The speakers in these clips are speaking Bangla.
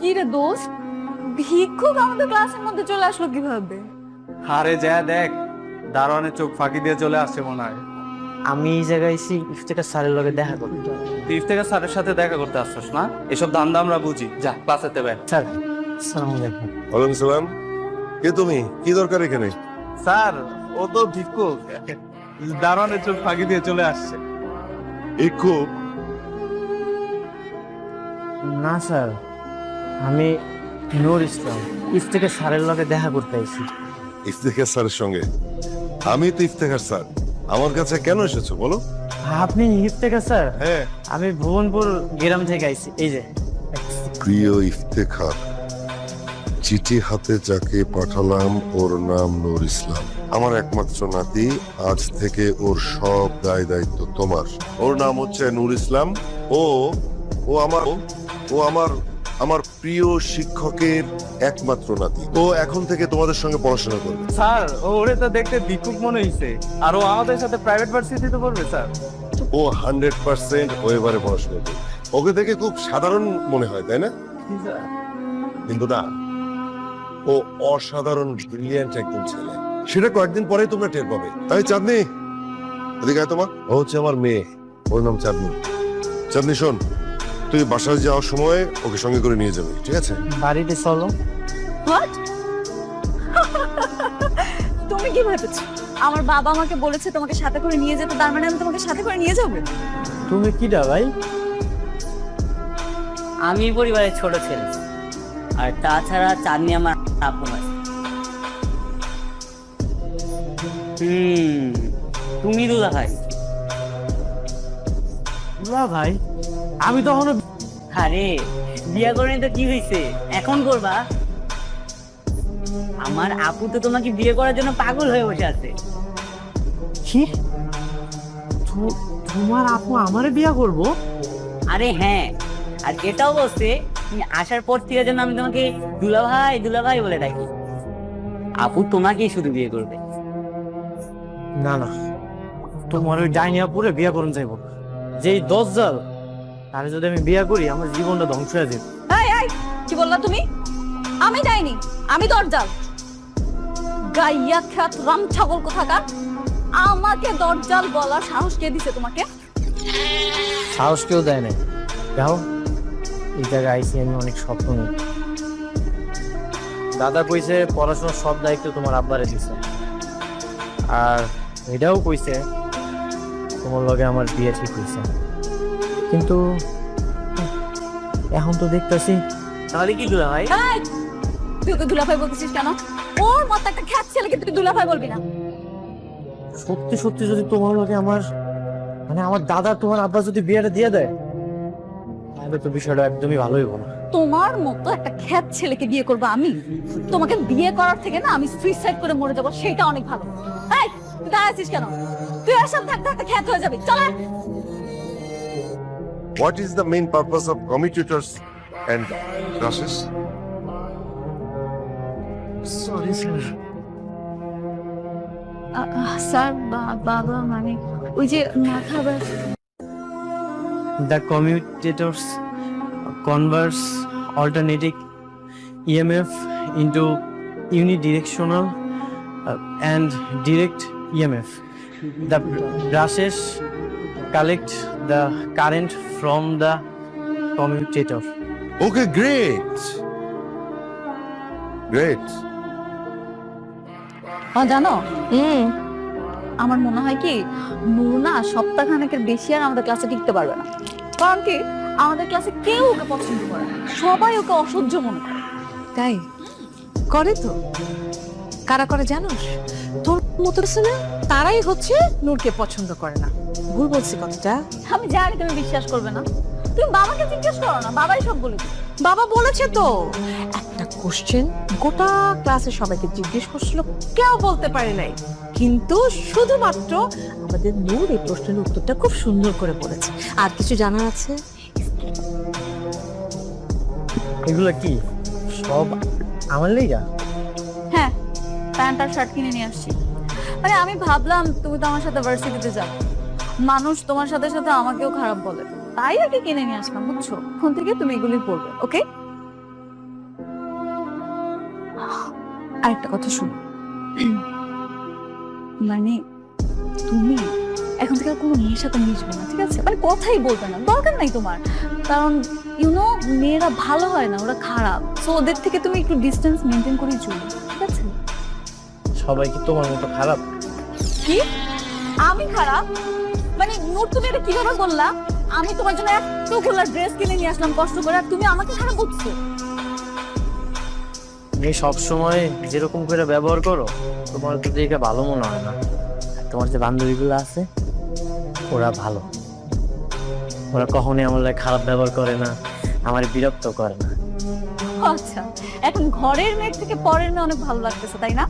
কি রে দোস্ত? ভিক্ষুক আমাদের ক্লাসের মধ্যে চলে আসলো কীভাবে? হারে যা দেখ দারোয়ানের চোখ ফাঁকি দিয়ে চলে আসছে মনে হয়। আমি এই জায়গায় এসে ইফতেকার স্যারের লগে দেখা করতে তুই ইফতেখার স্যারের সাথে দেখা করতে আসছিস না? এসব ধান্দা আমরা বুঝি। যা ক্লাসেতে বের স্যার সালাম আলাইকুম। ওয়ালাইকুম সালাম। কে তুমি? কি দরকার এখানে? স্যার ও তো ভিক্ষুক। দারোয়ানের চোখ ফাঁকি দিয়ে চলে আসছে। ইকু না স্যার। আমি নূর ইসলাম ইফতেকার স্যারের লগে দেখা করতে আইছি। ইফতেখার স্যারের সঙ্গে? আমি তো ইফতেখার স্যার। আমার কাছে কেন এসেছ বলো? আপনি ইফতেকার স্যার? হ্যাঁ। আমি ভুবনপুর গ্রাম থেকে আইছি এই যে। প্রিয় ইফতেখার চিঠি হাতে যাকে পাঠালাম ওর নাম নূর ইসলাম। আমার একমাত্র নাতি আজ থেকে ওর সব দায় দায়িত্ব তোমার। ওর নাম হচ্ছে নূর ইসলাম। ও ও আমার ও আমার আমার প্রিয় শিক্ষকের একমাত্র নাতি। ও এখন থেকে তোমাদের সঙ্গে পড়াশোনা করবে। স্যার ও ওরে তো দেখতে ভিক্ষুক মনে হইছে। আর ও আমাদের সাথে প্রাইভেট ভার্সিটি ভার্সিটিতে পড়বে স্যার। ও হান্ড্রেড পার্সেন্ট ও এবারে পড়াশোনা করবে। ওকে দেখে খুব সাধারণ মনে হয় তাই না? কিন্তু না ও অসাধারণ ব্রিলিয়ান্ট একজন ছেলে। সেটা কয়েকদিন পরে তোমরা টের পাবে। তাই চাঁদনি এদিকে তোমার। ও হচ্ছে আমার মেয়ে। ওর নাম চাঁদনি। চাঁদনি শোন। তুই বাসায় যাওয়ার সময় ওকে সঙ্গে করে নিয়ে যাবে ঠিক আছে? বাড়িতে চলো। হোয়াট তুমি কি ভেবেছো? আমার বাবা আমাকে বলেছে তোমাকে সাথে করে নিয়ে যেতে তার মানে আমি তোমাকে সাথে করে নিয়ে যাব? তুমি কিডা ভাই? আমি পরিবারের ছোট ছেলে। আর তাছাড়া চাঁদনি আমার আপন আছে। হুম তুমি দুলা ভাই না ভাই? আমি তখনও আরে বিয়া করে তো কি হয়েছে এখন করবা? আমার আপু তো তোমাকে বিয়ে করার জন্য পাগল হয়ে বসে আছে। কি? তোমার আপু আমারে বিয়া করব? আরে হ্যাঁ আর এটাও বলছে আসার পর থেকে যেন আমি তোমাকে দুলা ভাই দুলা ভাই বলে ডাকি। আপু তোমাকেই শুধু বিয়ে করবে। না না তোমার ওই ডাইনিয়া পুরে বিয়া করুন যাইব। যেই দশ জাল তারে যদি আমি বিয়ে করি আমার জীবনটা ধ্বংস হয়ে যাবে। এই এই কি বললা তুমি? আমি যাইনি আমি দরজাল। গাইয়া খ্যাত রাম ছাগল কোথাকার? আমাকে দরজাল বলার সাহস কে দিছে তোমাকে? সাহস কেউ দেয় নাই। যাও এই জায়গায় আইসি আমি অনেক স্বপ্ন নিই। দাদা কইছে পড়াশোনার সব দায়িত্ব তোমার আব্বারে দিছে। আর এটাও কইছে তোমার লগে আমার বিয়ে ঠিক হয়েছে। কিন্তু এখন তো দেখতেছি। তাহলে কি দুলা ভাই? তুই ওকে দুলাভাই বলতেছিস কেন? ওর মতো একটা খ্যাত ছেলেকে তুই দুলাভাই বলবি না। সত্যি সত্যি যদি তোমার লগে আমার মানে আমার দাদা তোমার আব্বা যদি বিয়েটা দিয়ে দেয় তাহলে তো বিষয়টা একদমই ভালোই হব না তোমার মতো একটা খ্যাত ছেলেকে বিয়ে করব আমি? তোমাকে বিয়ে করার থেকে না আমি সুইসাইড করে মরে যাব সেটা অনেক ভালো। এই তুই দাঁড়াচ্ছিস কেন? তুই আর সব থাকতে থাকতে খ্যাত হয়ে যাবি চল। What is the main purpose of commutators and classes sorry sir sir বাবা মানে ওই যে মাথা commutators converts alternating EMF into unidirectional uh, and direct EMF. The brushes collect the current from the commutator. Okay great great হ্যাঁ জানো? আমার মনে হয় কি নূর না সপ্তাহখানেকের বেশি আর আমাদের ক্লাসে টিকতে পারবে না। কারণ কি আমাদের ক্লাসে কেউ ওকে পছন্দ করে না। সবাই ওকে অসহ্য মনে করে। তাই? করে তো। কারা করে জানোস তোর মতো না তারাই হচ্ছে নূরকে পছন্দ করে না। ভুল বলছি কথাটা। আমি জানি তুমি বিশ্বাস করবে না। তুমি বাবাকে জিজ্ঞেস করো না বাবাই সব বলে দিবে। বাবা বলেছে তো। একটা কোশ্চেন গোটা ক্লাসে সবাইকে জিজ্ঞেস করছিল কেউ বলতে পারে নাই। কিন্তু শুধুমাত্র আমাদের নূর এই প্রশ্নের উত্তরটা খুব সুন্দর করে বলেছে। আর কিছু জানার আছে? এগুলো কি সব আমার লেগা? হ্যাঁ। প্যান্ট আর শার্ট কিনে নিয়ে আসছি। মানে আমি ভাবলাম, তুমি তো আমার সাথে ভার্সিটিতে যাও। মানুষ তোমার সাথে সাথে আমাকেও খারাপ বলে। তাই আর কি কিনে নিয়ে আসলাম, বুঝছ? এখন থেকে তুমি এগুলি পড়বে ওকে আরেকটা কথা শুনো। মানে তুমি এখন থেকে কোনো মেয়ের সাথে মিশবে না, ঠিক আছে? মানে কথাই বলবে না, দরকার নাই তোমার। কারণ ইউনো মেয়েরা ভালো হয় না, ওরা খারাপ। সো ওদের থেকে তুমি একটু ডিস্টেন্স মেনটেন করেই চলো, ঠিক আছে? সবাই কি তোমার মতো খারাপ? কি? আমি খারাপ? মানে নূর তুমি এটা কীভাবে বললা আমি তোমার জন্য এতগুলো ড্রেস কিনে নিয়ে আসলাম কষ্ট করে আর তুমি আমাকে খারাপ বলছো। তুমি সবসময় যেরকম করে ব্যবহার করো তোমার তো দেখে ভালো মনে হয় না। তোমার যে বান্ধবীগুলো আছে ওরা ভালো। ওরা কখনোই আমার লাগে খারাপ ব্যবহার করে না আমার বিরক্ত করে না। আচ্ছা। এখন ঘরের মেয়ের থেকে পরের মেয়ে অনেক ভালো লাগতেছে, তাই না?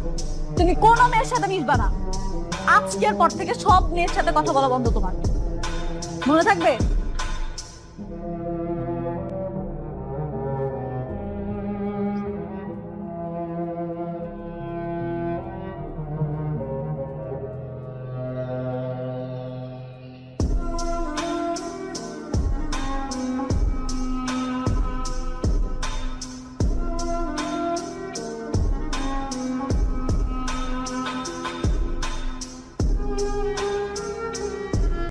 তুমি কোনো মেয়ের সাথে মিশবা না। আজকের পর থেকে সব মেয়ের সাথে কথা বলা বন্ধ তোমার। মনে থাকবে?